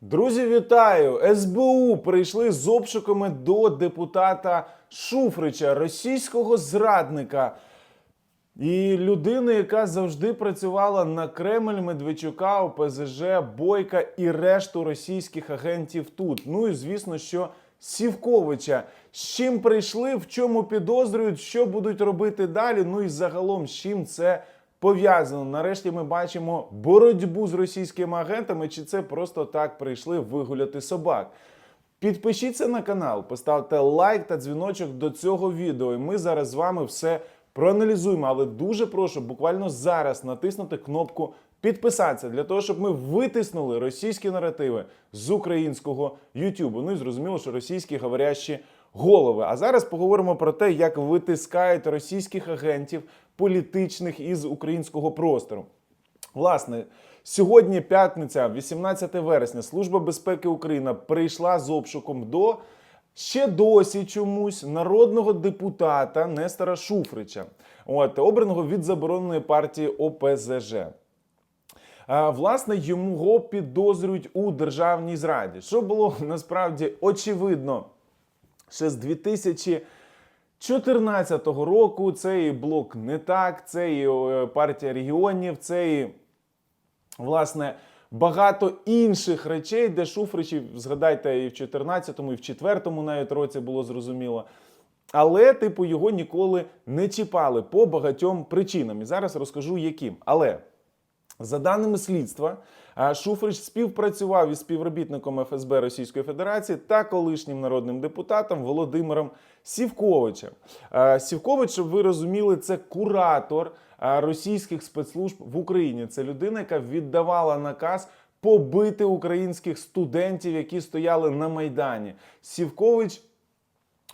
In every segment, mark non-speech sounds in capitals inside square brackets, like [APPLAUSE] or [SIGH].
Друзі, вітаю! СБУ прийшли з обшуками до депутата Шуфрича, російського зрадника. І людини, яка завжди працювала на Кремль, Медведчука, ОПЗЖ, Бойка і решту російських агентів тут. Ну і звісно, що Сівковича. З чим прийшли, в чому підозрюють, що будуть робити далі. Ну і загалом, з чим це пов'язано. Нарешті ми бачимо боротьбу з російськими агентами, чи це просто так прийшли вигуляти собак. Підпишіться на канал, поставте лайк та дзвіночок до цього відео. І ми зараз з вами все проаналізуємо. Але дуже прошу буквально зараз натиснути кнопку підписатися для того, щоб ми витиснули російські наративи з українського Ютубу. Ну і зрозуміло, що російські говорящі голови. А зараз поговоримо про те, як витискають російських агентів політичних із українського простору. Власне, сьогодні п'ятниця, 18 вересня, Служба безпеки України прийшла з обшуком до ще досі чомусь народного депутата Нестора Шуфрича, от, обраного від забороненої партії ОПЗЖ. Власне, його підозрюють у державній зраді, що було [LAUGHS] насправді очевидно ще з 2014 року. Це і блок не так, це і е, партія регіонів, це і власне багато інших речей, де Шуфричів, згадайте, і в 14-му, і в 4-му навіть році було зрозуміло. Але, типу, його ніколи не чіпали по багатьом причинам. І зараз розкажу яким. Але за даними слідства, Шуфрич співпрацював із співробітником ФСБ Російської Федерації та колишнім народним депутатом Володимиром Сівковичем. Сівкович, щоб ви розуміли, це куратор російських спецслужб в Україні. Це людина, яка віддавала наказ побити українських студентів, які стояли на майдані. Сівкович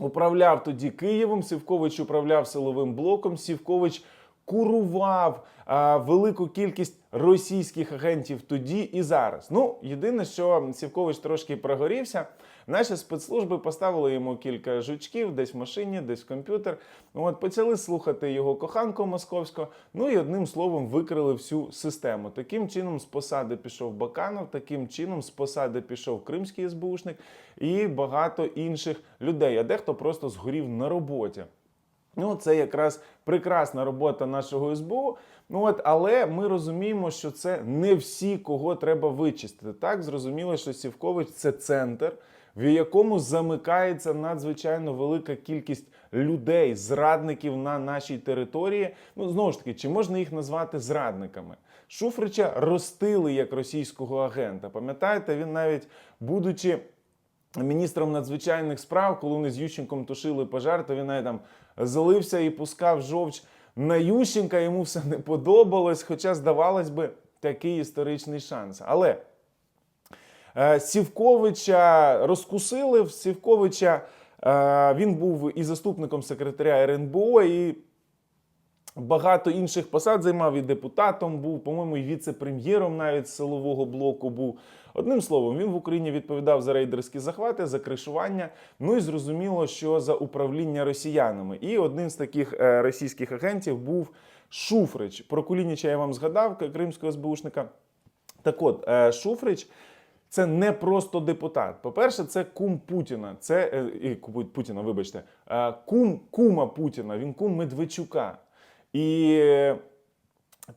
управляв тоді Києвом, Сівкович управляв силовим блоком, Сівкович курував а, велику кількість російських агентів тоді і зараз. Ну, єдине, що Сівкович трошки прогорівся. Наші спецслужби поставили йому кілька жучків, десь в машині, десь в комп'ютер. От почали слухати його коханку московську. Ну і одним словом викрили всю систему. Таким чином з посади пішов Баканов, таким чином з посади пішов кримський СБУшник і багато інших людей. А дехто просто згорів на роботі. Ну, це якраз прекрасна робота нашого СБУ. Ну от, але ми розуміємо, що це не всі, кого треба вичистити. Так зрозуміло, що Сівкович це центр, в якому замикається надзвичайно велика кількість людей, зрадників на нашій території. Ну знову ж таки, чи можна їх назвати зрадниками? Шуфрича ростили як російського агента. Пам'ятаєте, він навіть будучи міністром надзвичайних справ, коли вони з Ющенком тушили пожар, то він навіть там залився і пускав жовч на Ющенка. Йому все не подобалось. Хоча, здавалось би, такий історичний шанс. Але е, Сівковича розкусили. В Сівковича е, він був і заступником секретаря РНБО, і багато інших посад займав і депутатом був, по-моєму, і віце-прем'єром навіть силового блоку був. Одним словом, він в Україні відповідав за рейдерські захвати, за кришування. Ну і зрозуміло, що за управління росіянами. І одним з таких е, російських агентів був Шуфрич. Про Кулініча я вам згадав, кримського СБУшника. Так от, е, Шуфрич. Це не просто депутат. По-перше, це кум Путіна. Це е, і, Путіна, вибачте, кум кума Путіна. Він кум Медведчука. І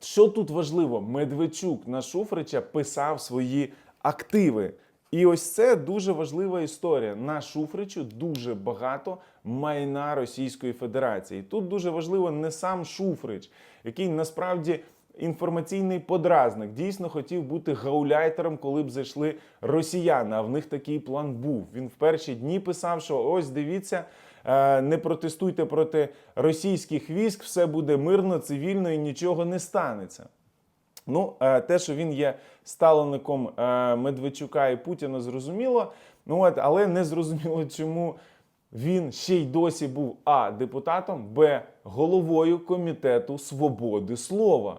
що тут важливо? Медведчук на Шуфрича писав свої активи. І ось це дуже важлива історія. На Шуфричу дуже багато майна Російської Федерації. Тут дуже важливо не сам Шуфрич, який насправді інформаційний подразник. Дійсно хотів бути гауляйтером, коли б зайшли росіяни. А в них такий план був. Він в перші дні писав, що ось дивіться. Е, Не протестуйте проти російських військ, все буде мирно, цивільно і нічого не станеться. Ну, е, те, що він є сталенником е, Медведчука і Путіна, зрозуміло. Ну от, але не зрозуміло, чому він ще й досі був а депутатом, б головою комітету свободи слова.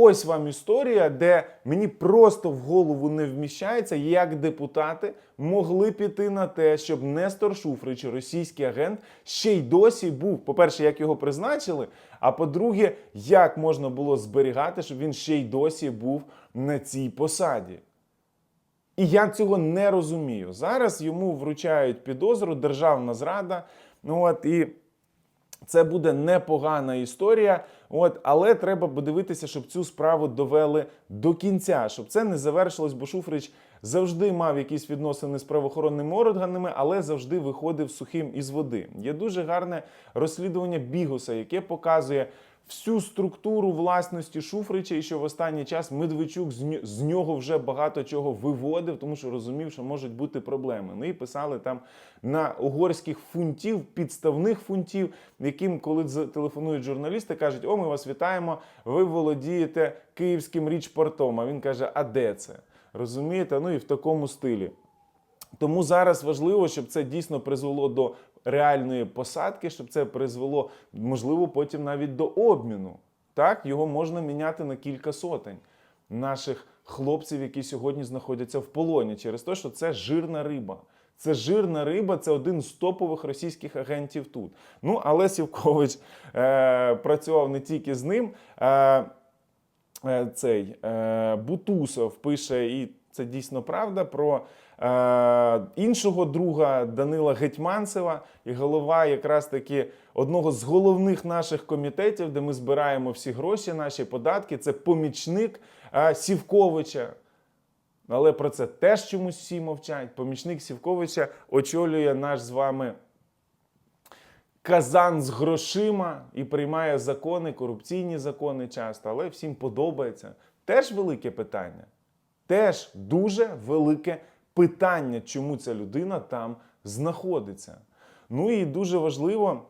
Ось вам історія, де мені просто в голову не вміщається, як депутати могли піти на те, щоб Нестор Шуфрич, російський агент, ще й досі був. По-перше, як його призначили. А по-друге, як можна було зберігати, щоб він ще й досі був на цій посаді. І я цього не розумію. Зараз йому вручають підозру, державна зрада. Ну от і це буде непогана історія. От, але треба подивитися, щоб цю справу довели до кінця, щоб це не завершилось, бо Шуфрич завжди мав якісь відносини з правоохоронними органами, але завжди виходив сухим із води. Є дуже гарне розслідування Бігуса, яке показує всю структуру власності Шуфрича, і що в останній час Медведчук з нього вже багато чого виводив, тому що розумів, що можуть бути проблеми. Ну і писали там на угорських фунтів, підставних фунтів, яким, коли телефонують журналісти, кажуть: О, ми вас вітаємо, ви володієте київським річпортом. А він каже: А де це? Розумієте? Ну і в такому стилі. Тому зараз важливо, щоб це дійсно призвело до реальної посадки, щоб це призвело, можливо, потім навіть до обміну. Так, його можна міняти на кілька сотень наших хлопців, які сьогодні знаходяться в полоні, через те, що це жирна риба. Це жирна риба, це один з топових російських агентів тут. Ну, але Сівкович е, працював не тільки з ним. Е, цей е, Бутусов пише, і це дійсно правда, про е, іншого друга Данила Гетьманцева і голова якраз таки одного з головних наших комітетів, де ми збираємо всі гроші, наші податки. Це помічник е, Сівковича. Але про це теж чомусь всі мовчать. Помічник Сівковича очолює наш з вами казан з грошима і приймає закони, корупційні закони часто, але всім подобається. Теж велике питання. Теж дуже велике питання, чому ця людина там знаходиться. Ну і дуже важливо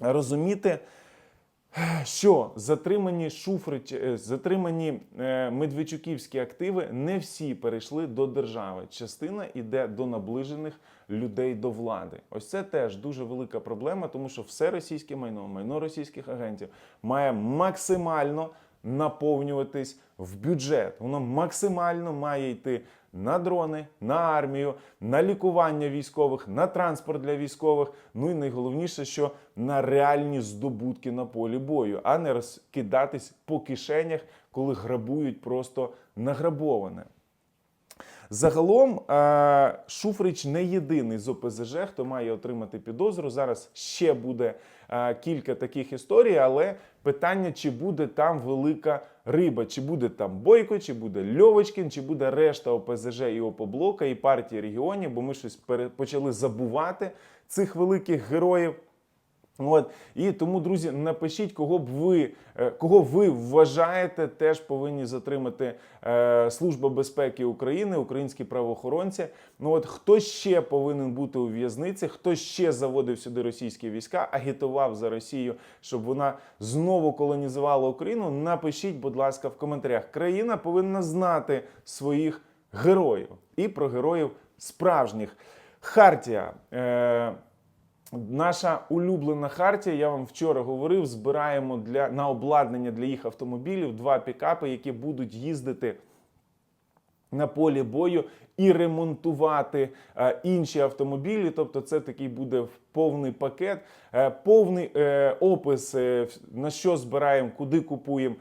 розуміти, що затримані Шуфрич, е, затримані е, медведчуківські активи не всі перейшли до держави. Частина йде до наближених людей до влади. Ось це теж дуже велика проблема, тому що все російське майно, майно російських агентів має максимально наповнюватись в бюджет. Воно максимально має йти на дрони, на армію, на лікування військових, на транспорт для військових. Ну і найголовніше, що на реальні здобутки на полі бою, а не розкидатись по кишенях, коли грабують просто награбоване. Загалом е, Шуфрич не єдиний з ОПЗЖ, хто має отримати підозру. Зараз ще буде е, кілька таких історій, але питання, чи буде там велика риба, чи буде там Бойко, чи буде Льовочкін, чи буде решта ОПЗЖ і ОПОБЛОКа, і партії регіонів, бо ми щось почали забувати цих великих героїв. От і тому, друзі, напишіть, кого б ви е, кого ви вважаєте, теж повинні затримати е, Служба безпеки України, українські правоохоронці. Ну от хто ще повинен бути у в'язниці, хто ще заводив сюди російські війська, агітував за Росію, щоб вона знову колонізувала Україну. Напишіть, будь ласка, в коментарях. Країна повинна знати своїх героїв і про героїв справжніх. Хартія. Е, Наша улюблена хартія, я вам вчора говорив, збираємо для на обладнання для їх автомобілів два пікапи, які будуть їздити на полі бою і ремонтувати е, інші автомобілі. Тобто, це такий буде повний пакет, е, повний е, опис, е, на що збираємо, куди купуємо.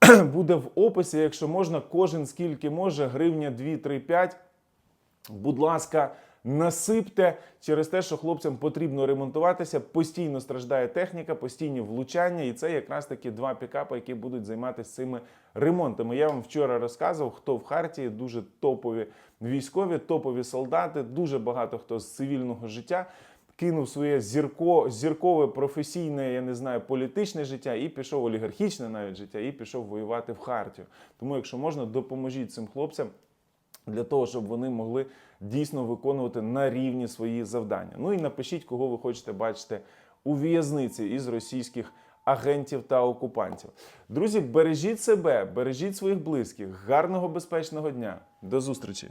[CLEARS THROAT] Буде в описі, якщо можна, кожен скільки може, гривня 2, 3, 5. Будь ласка, насипте через те, що хлопцям потрібно ремонтуватися. Постійно страждає техніка, постійні влучання, і це якраз таки два пікапи, які будуть займатися цими ремонтами. Я вам вчора розказував, хто в Хартії дуже топові військові, топові солдати, дуже багато хто з цивільного життя. Кинув своє зірко, зіркове професійне, я не знаю, політичне життя і пішов олігархічне навіть життя, і пішов воювати в Хартію. Тому, якщо можна, допоможіть цим хлопцям для того, щоб вони могли дійсно виконувати на рівні свої завдання. Ну і напишіть, кого ви хочете бачити у в'язниці із російських агентів та окупантів. Друзі, бережіть себе, бережіть своїх близьких. Гарного безпечного дня. До зустрічі!